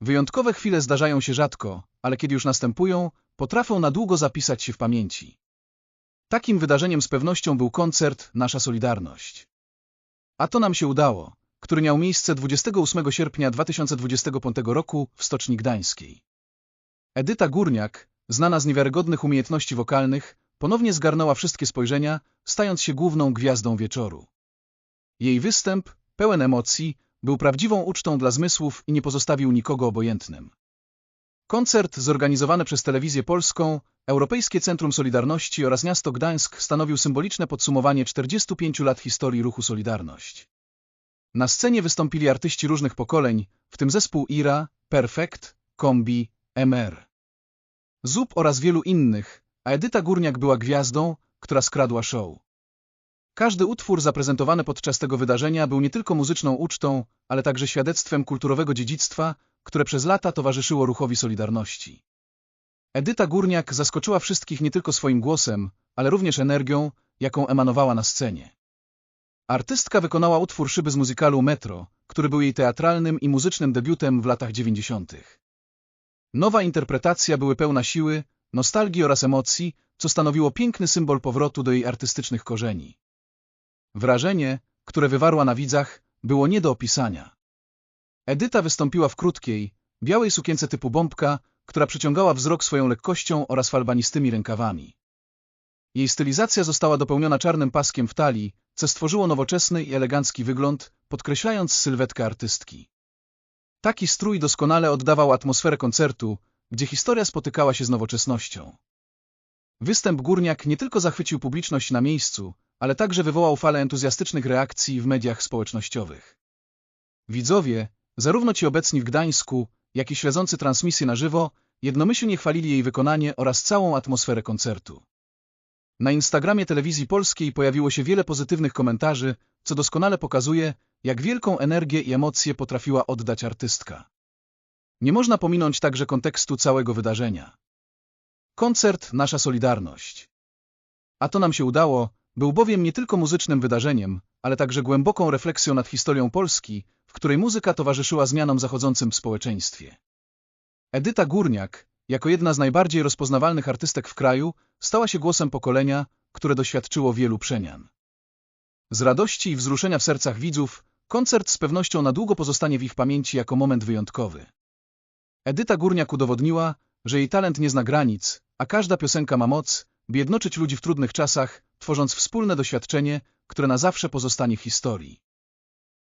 Wyjątkowe chwile zdarzają się rzadko, ale kiedy już następują, potrafią na długo zapisać się w pamięci. Takim wydarzeniem z pewnością był koncert Nasza Solidarność. A to nam się udało, który miał miejsce 28 sierpnia 2025 roku w Stoczni Gdańskiej. Edyta Górniak, znana z niewiarygodnych umiejętności wokalnych, ponownie zgarnęła wszystkie spojrzenia, stając się główną gwiazdą wieczoru. Jej występ, pełen emocji, był prawdziwą ucztą dla zmysłów i nie pozostawił nikogo obojętnym. Koncert zorganizowany przez Telewizję Polską, Europejskie Centrum Solidarności oraz miasto Gdańsk stanowił symboliczne podsumowanie 45 lat historii ruchu Solidarność. Na scenie wystąpili artyści różnych pokoleń, w tym zespół IRA, Perfect, Kombi, MR. ZUP oraz wielu innych, a Edyta Górniak była gwiazdą, która skradła show. Każdy utwór zaprezentowany podczas tego wydarzenia był nie tylko muzyczną ucztą, ale także świadectwem kulturowego dziedzictwa, które przez lata towarzyszyło ruchowi Solidarności. Edyta Górniak zaskoczyła wszystkich nie tylko swoim głosem, ale również energią, jaką emanowała na scenie. Artystka wykonała utwór szyby z muzykalu Metro, który był jej teatralnym i muzycznym debiutem w latach 90. Nowa interpretacja były pełna siły, nostalgii oraz emocji, co stanowiło piękny symbol powrotu do jej artystycznych korzeni. Wrażenie, które wywarła na widzach, było nie do opisania. Edyta wystąpiła w krótkiej, białej sukience typu bombka, która przyciągała wzrok swoją lekkością oraz falbanistymi rękawami. Jej stylizacja została dopełniona czarnym paskiem w talii, co stworzyło nowoczesny i elegancki wygląd, podkreślając sylwetkę artystki. Taki strój doskonale oddawał atmosferę koncertu, gdzie historia spotykała się z nowoczesnością. Występ Górniak nie tylko zachwycił publiczność na miejscu, ale także wywołał falę entuzjastycznych reakcji w mediach społecznościowych. Widzowie, zarówno ci obecni w Gdańsku, jak i śledzący transmisję na żywo, jednomyślnie chwalili jej wykonanie oraz całą atmosferę koncertu. Na Instagramie Telewizji Polskiej pojawiło się wiele pozytywnych komentarzy, co doskonale pokazuje, jak wielką energię i emocje potrafiła oddać artystka. Nie można pominąć także kontekstu całego wydarzenia. Koncert Nasza Solidarność. A to nam się udało, był bowiem nie tylko muzycznym wydarzeniem, ale także głęboką refleksją nad historią Polski, w której muzyka towarzyszyła zmianom zachodzącym w społeczeństwie. Edyta Górniak, jako jedna z najbardziej rozpoznawalnych artystek w kraju, stała się głosem pokolenia, które doświadczyło wielu przemian. Z radości i wzruszenia w sercach widzów, koncert z pewnością na długo pozostanie w ich pamięci jako moment wyjątkowy. Edyta Górniak udowodniła, że jej talent nie zna granic, a każda piosenka ma moc, by jednoczyć ludzi w trudnych czasach, tworząc wspólne doświadczenie, które na zawsze pozostanie w historii.